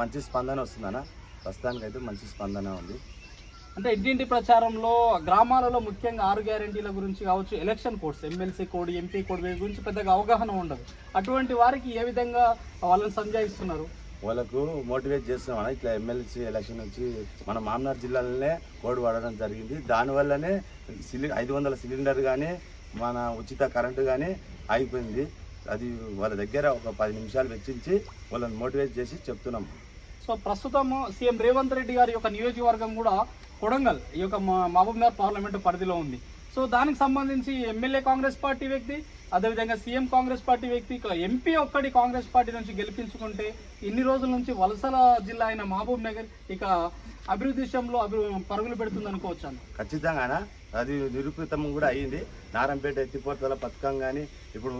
మంచి స్పందన వస్తుందన్న. ప్రస్తుతానికి అయితే మంచి స్పందన ఉంది. అంటే ఇంటింటి ప్రచారంలో గ్రామాలలో ముఖ్యంగా ఆరు గ్యారెంటీల గురించి కావచ్చు election codes MLC code MP code వీటి గురించి పెద్దగా అవగాహన ఉండదు. అటువంటి వారికి ఏ విధంగా వాళ్ళని సంజాయిస్తున్నారు? వాళ్ళకు మోటివేట్ చేస్తున్నాం ఇట్లా ఎమ్మెల్సీ ఎలక్షన్ నుంచి మన మామనార్ జిల్లాలోనే కోడ్ పడడం జరిగింది. దానివల్లనే సిలి ఐదు వందల సిలిండర్ కానీ మన ఉచిత కరెంటు కానీ అయిపోయింది. అది వాళ్ళ దగ్గర ఒక పది నిమిషాలు వెచ్చించి వాళ్ళని మోటివేట్ చేసి చెప్తున్నాం. సో ప్రస్తుతం సీఎం రేవంత్ రెడ్డి గారి యొక్క నియోజకవర్గం కూడా కొడంగల్ ఈ యొక్క మా- మహబూబ్ నగర్ పార్లమెంటు పరిధిలో ఉంది. సో దానికి సంబంధించి ఎమ్మెల్యే కాంగ్రెస్ పార్టీ వ్యక్తి అదేవిధంగా సీఎం కాంగ్రెస్ పార్టీ వ్యక్తి ఇక్కడ ఎంపీ ఒక్కడి కాంగ్రెస్ పార్టీ నుంచి గెలిపించుకుంటే ఇన్ని రోజుల నుంచి వలసల జిల్లా అయిన మహబూబ్ నగర్ ఇక అభివృద్ధి విషయంలో పరుగులు పెడుతుంది అనుకోవచ్చాను ఖచ్చితంగానా? అది నిరూపితం కూడా అయ్యింది నారంపేట ఎత్తిపోతల పథకం కానీ ఇప్పుడు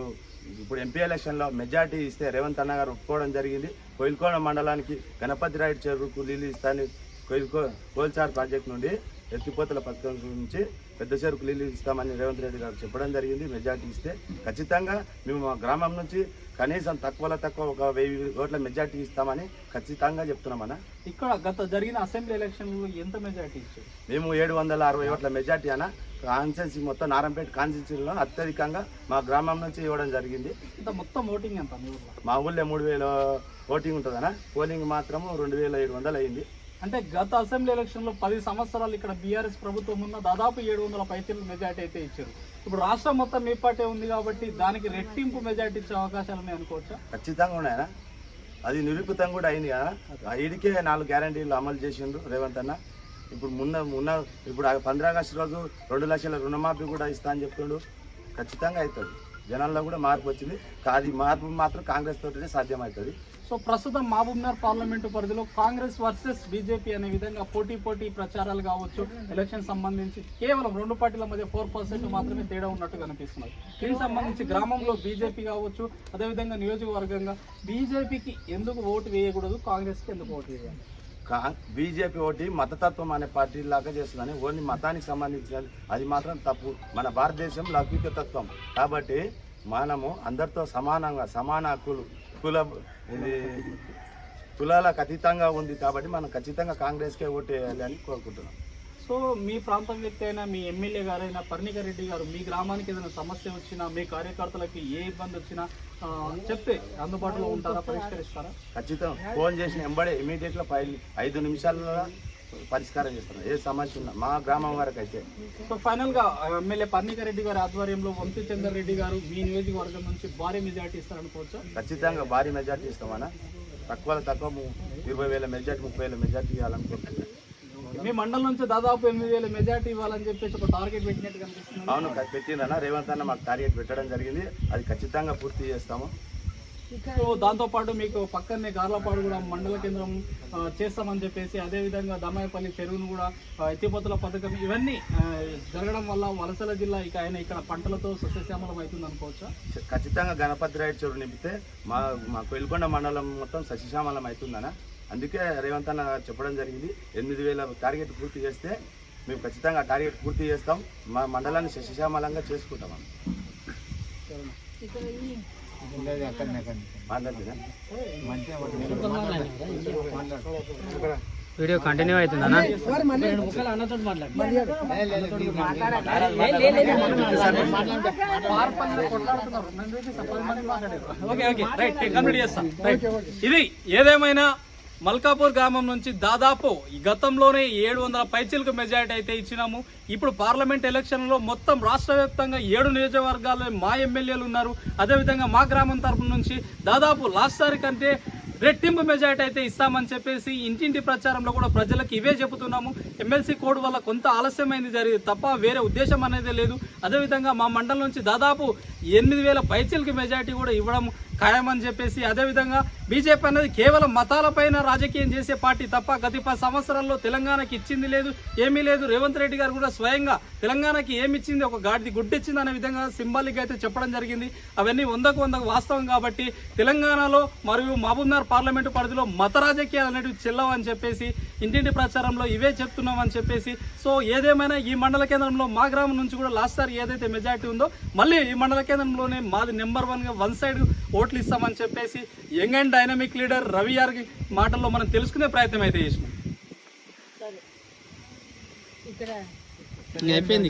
ఇప్పుడు ఎంపీ ఎలక్షన్లో మెజార్టీ ఇస్తే రేవంత్ అన్న గారు ఒప్పుకోవడం జరిగింది. కోయిల్కోడ మండలానికి గణపతి రాయుడు చెరువుకు నీళ్ళు ఇస్తాను కోయిల్కో కోల్చార్ ప్రాజెక్ట్ నుండి ఎత్తిపోతల పథకం నుంచి పెద్ద చెరుకు నీళ్ళు ఇస్తామని రేవంత్ రెడ్డి గారు చెప్పడం జరిగింది. మెజార్టీ ఇస్తే ఖచ్చితంగా మేము మా గ్రామం నుంచి కనీసం తక్కువలో తక్కువ ఒక వెయ్యి ఓట్ల మెజార్టీ ఇస్తామని ఖచ్చితంగా చెప్తున్నామన్నా ఇక్కడ గత జరిగిన అసెంబ్లీ ఎలక్షన్లో ఎంత మెజారిటీ ఇచ్చారు? మేము ఏడు వందల అరవై ఓట్ల మెజార్టీ అన్న. కాన్స్టెన్సీ మొత్తం నారంపేట కాన్స్టెన్సీలో అత్యధికంగా మా గ్రామం నుంచి ఇవ్వడం జరిగింది. ఇంత మొత్తం ఓటింగ్ ఎంత మీ ఊళ్ళో మూడు వేల ఓటింగ్ ఉంటుందన్న. పోలింగ్ మాత్రము రెండు వేల ఏడు వందలు అయింది. అంటే గత అసెంబ్లీ ఎలక్షన్లో పది సంవత్సరాలు ఇక్కడ బీఆర్ఎస్ ప్రభుత్వం ఉన్న దాదాపు ఏడు వందల పైసలు మెజార్టీ అయితే ఇచ్చారు. ఇప్పుడు రాష్ట్రం మొత్తం మీ పార్టీ ఉంది కాబట్టి దానికి రెట్టింపు మెజార్టీ ఇచ్చే అవకాశాలు ఉన్నాయి అనుకోవచ్చా? ఖచ్చితంగా ఉన్నాయా అది నిరూపితం కూడా అయింది కదా. ఈడికే నాలుగు గ్యారంటీలు అమలు చేసిండ్రు రేవంత్ అన్న. ఇప్పుడు మున్న మున్న ఇప్పుడు పంద్రాగస్టు ఆగస్టు రోజు రెండు లక్షల రుణమాఫీ కూడా ఇస్తా అని చెప్తుండు. ఖచ్చితంగా అవుతుంది. జనాల్లో కూడా మార్పు వచ్చింది. అది మార్పు మాత్రం కాంగ్రెస్ తోటనే సాధ్యమవుతుంది. సో ప్రస్తుతం మహబూబ్నగర్ పార్లమెంటు పరిధిలో కాంగ్రెస్ వర్సెస్ బీజేపీ అనే విధంగా పోటీ పోటీ ప్రచారాలు కావచ్చు ఎలక్షన్ సంబంధించి కేవలం రెండు పార్టీల మధ్య ఫోర్ పర్సెంట్ మాత్రమే తేడా ఉన్నట్టు కనిపిస్తున్నారు దీనికి సంబంధించి గ్రామంలో బీజేపీ కావచ్చు అదేవిధంగా నియోజకవర్గంగా బీజేపీకి ఎందుకు ఓటు వేయకూడదు కాంగ్రెస్కి ఎందుకు ఓటు వేయాలి? బీజేపీ ఒకటి మతతత్వం అనే పార్టీ లాగా చేస్తుందని ఓన్లీ మతానికి సంబంధించిన అది మాత్రం తప్పు. మన భారతదేశం లౌకిక తత్వం. కాబట్టి మనము అందరితో సమానంగా సమాన హక్కులు కుల ఇది కులాలకు అతీతంగా ఉంది కాబట్టి మనం ఖచ్చితంగా కాంగ్రెస్కే ఓటు వేయాలి అని కోరుకుంటున్నాం. సో మీ ప్రాంతం వ్యక్తి అయినా మీ ఎమ్మెల్యే గారైనా పర్ణికరెడ్డి గారు మీ గ్రామానికి ఏదైనా సమస్య వచ్చినా మీ కార్యకర్తలకి ఏ ఇబ్బంది వచ్చినా ఆ, చెప్తే అందుబాటులో ఉంటారా పరిష్కరిస్తారా? ఖచ్చితంగా ఫోన్ చేసిన వెంబడే ఇమీడియట్గా ఫైల్ ఐదు నిమిషాల్లో పరిష్కారం చేస్తున్నాం ఏ సమస్య ఉన్నా మా గ్రామం వరకు అయితే సో ఫైనల్గా ఎమ్మెల్యే పర్ణిక రెడ్డి గారి ఆధ్వర్యంలో వంశీ చందర్ రెడ్డి గారు మీ నియోజకవర్గం నుంచి భారీ మెజార్టీ ఇస్తారనుకోవచ్చా? ఖచ్చితంగా భారీ మెజార్టీ ఇస్తామన్నా. తక్కువ తక్కువ ఇరవై వేల మెజార్టీ ముప్పై వేల మెజార్టీ ఇవ్వాలనుకుంటున్నాను మీ మండలం నుంచి దాదాపు ఎనిమిది వేల మెజార్టీ ఇవ్వాలని చెప్పేసి ఒక టార్గెట్ పెట్టినట్టు కనిపిస్తుంది అవును పెట్టిందన్న. రేవంత్ అన్న మాకు టార్గెట్ పెట్టడం జరిగింది. అది ఖచ్చితంగా పూర్తి చేస్తాము. సో దాంతో పాటు మీకు పక్కనే గార్లపాడు కూడా మండల కేంద్రం చేస్తామని చెప్పేసి అదేవిధంగా దమ్మాయపల్లి చెరువును కూడా ఎత్తిపోతల పథకం ఇవన్నీ జరగడం వల్ల వలసల జిల్లా ఇక ఆయన ఇక్కడ పంటలతో సస్యశ్యామలం అవుతుంది అనుకోవచ్చా? ఖచ్చితంగా గణపతి రాయుడు చెరువు నింపితే మా మా కొయిల్కొండ మండలం మొత్తం సశిశామలం అవుతుందన్న. అందుకే రేవంత్ అన్న చెప్పడం జరిగింది. ఎనిమిది వేల టార్గెట్ పూర్తి చేస్తే మేము ఖచ్చితంగా ఆ టార్గెట్ పూర్తి చేస్తాం. మా మండలాన్ని సశిశామలంగా చేసుకుంటాం వీడియో కంటిన్యూ అవుతుందన్నా ఓకే ఓకే. రైట్ కంప్లీట్ చేస్తాం. రైట్. ఇది ఏదేమైనా మల్కాపూర్ గ్రామం నుంచి దాదాపు ఈ గతంలోనే ఏడు వందల పైచిలకు మెజారిటీ అయితే ఇచ్చినాము. ఇప్పుడు పార్లమెంట్ ఎలక్షన్లో మొత్తం రాష్ట్ర వ్యాప్తంగా ఏడు నియోజకవర్గాల్లో మా ఎమ్మెల్యేలు ఉన్నారు. అదేవిధంగా మా గ్రామం తరపు నుంచి దాదాపు లాస్ట్ సారి కంటే రెట్టింపు మెజార్టీ అయితే ఇస్తామని చెప్పేసి ఇంటింటి ప్రచారంలో కూడా ప్రజలకు ఇవే చెబుతున్నాము. ఎమ్మెల్సీ కోడ్ వల్ల కొంత ఆలస్యమైంది జరిగింది తప్ప వేరే ఉద్దేశం అనేది లేదు. అదేవిధంగా మా మండలం నుంచి దాదాపు ఎనిమిది వేల పైచీలకి మెజారిటీ కూడా ఇవ్వడం ఖాయమని చెప్పేసి అదేవిధంగా బీజేపీ అనేది కేవలం మతాలపైన రాజకీయం చేసే పార్టీ తప్ప గత పది సంవత్సరాల్లో తెలంగాణకి ఇచ్చింది లేదు ఏమీ లేదు. రేవంత్ రెడ్డి గారు కూడా స్వయంగా తెలంగాణకి ఏమి ఇచ్చింది ఒక గాడిది గుడ్డిచ్చింది అనే విధంగా సింబాలిక్ అయితే చెప్పడం జరిగింది. అవన్నీ వందకు వందకు వాస్తవం కాబట్టి తెలంగాణలో మరియు మహబూబ్నగర్ పార్లమెంటు పరిధిలో మత రాజకీయాలు అనేవి చెల్లవని చెప్పేసి ఇంటింటి ప్రచారంలో ఇవే చెప్తున్నామని చెప్పేసి సో ఏదేమైనా ఈ మండల కేంద్రంలో మా గ్రామం నుంచి కూడా లాస్ట్ సారి ఏదైతే మెజారిటీ ఉందో మళ్ళీ ఈ మండల కేంద్రంలోనే మాది నెంబర్ వన్గా వన్ సైడ్ ఓట్లు ఇస్తామని చెప్పేసి young and dynamic leader Ravi గారి మాటల్లో మనం తెలుసుకునే ప్రయత్నం అయితే చేసినాం. ఇక్కడ అయిపోయింది.